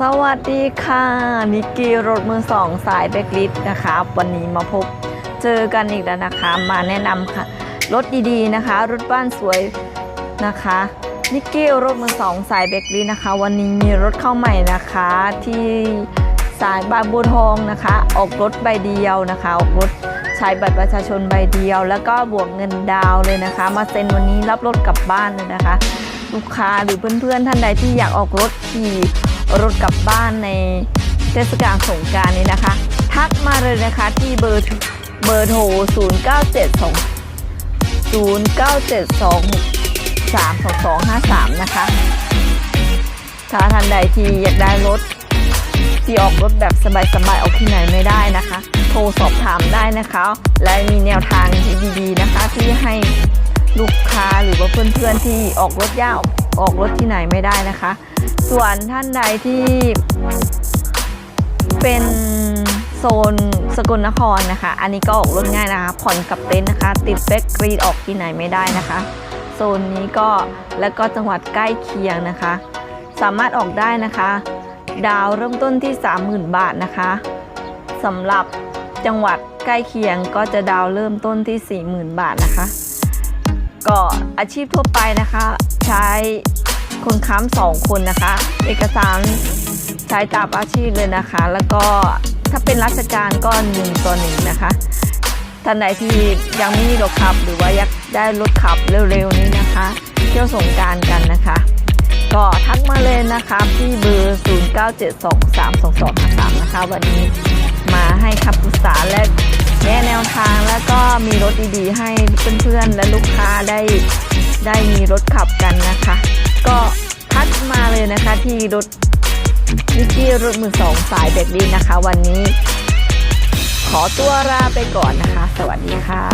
สวัสดีค่ะ นิกกี้รถมือสองสายเบกลิฟนะคะวันนี้มาพบเจอกันอีกแล้วนะคะ มาแนะนำค่ะ รถดีๆนะคะ รถบ้านสวยนะคะ นิกกี้รถมือสองสายเบกลิฟนะคะ วันนี้มีรถเข้าใหม่นะคะที่สายบางบัวทองนะคะ ออกรถใบเดียวนะคะออกรถใช้บัตรประชาชนใบเดียว แล้วก็บวกเงินดาวเลยนะคะ มาเซ็นวันนี้รับรถกลับบ้านเลยนะคะ ลูกค้าหรือเพื่อนๆท่านใดที่อยากออกรถขี่รถกลับบ้านในเทศกาลสงการนี้นะคะ ทักมาเลยนะคะที่เบอร์เบอร์โทร 0 9 7 2 0 9 7 2 3 2 2 5 3 นะคะ ถ้าท่านใดที่อยากได้รถที่ออกรถแบบสบายๆออกที่ไหนไม่ได้นะคะ โทรสอบถามได้นะคะ และมีแนวทางที่ดีๆนะคะ ที่ให้ลูกค้า รือว่าเพื่อนๆที่ออกรถยากออกรถที่ไหนไม่ได้นะคะ ส่วนท่านใดที่เป็นโซนสกลนครนะคะ อันนี้ก็ออกรถง่ายนะคะ ผ่อนกับเต็นท์นะคะ ติดเฟกกรีดออกที่ไหนไม่ได้นะคะ โซนนี้ก็แล้วก็จังหวัดใกล้เคียงนะคะ สามารถออกได้นะคะ ดาวเริ่มต้นที่ 30,000 บาทนะคะสำหรับจังหวัดใกล้เคียงก็จะดาวเริ่มต้นที่ 40,000 บาทนะคะ ก็อาชีพทั่วไปนะคะ ใช้คนค้ำสองคนนะคะ เอกสารใช้ตามอาชีพเลยนะคะ แล้วก็ถ้าเป็นราชการก็หนึ่งต่อหนึ่งนะคะท่านใดที่ยังไม่มีรถขับ หรือว่าอยากได้รถขับเร็วๆนี้นะคะ เที่ยวสงการกันนะคะ ก็ทักมาเลยนะคะที่เบอร์ 0972322253 นะคะ วันนี้มาให้คำปรึกษา ก็มีรถดีๆ ให้เพื่อนๆและลูกค้าได้ได้มีรถขับกันนะคะ ก็ทักมาเลยนะคะที่รถวิกกี้รถมือสองสายเบกดีนะคะ วันนี้ ขอตัวลาไปก่อนนะคะ สวัสดีค่ะ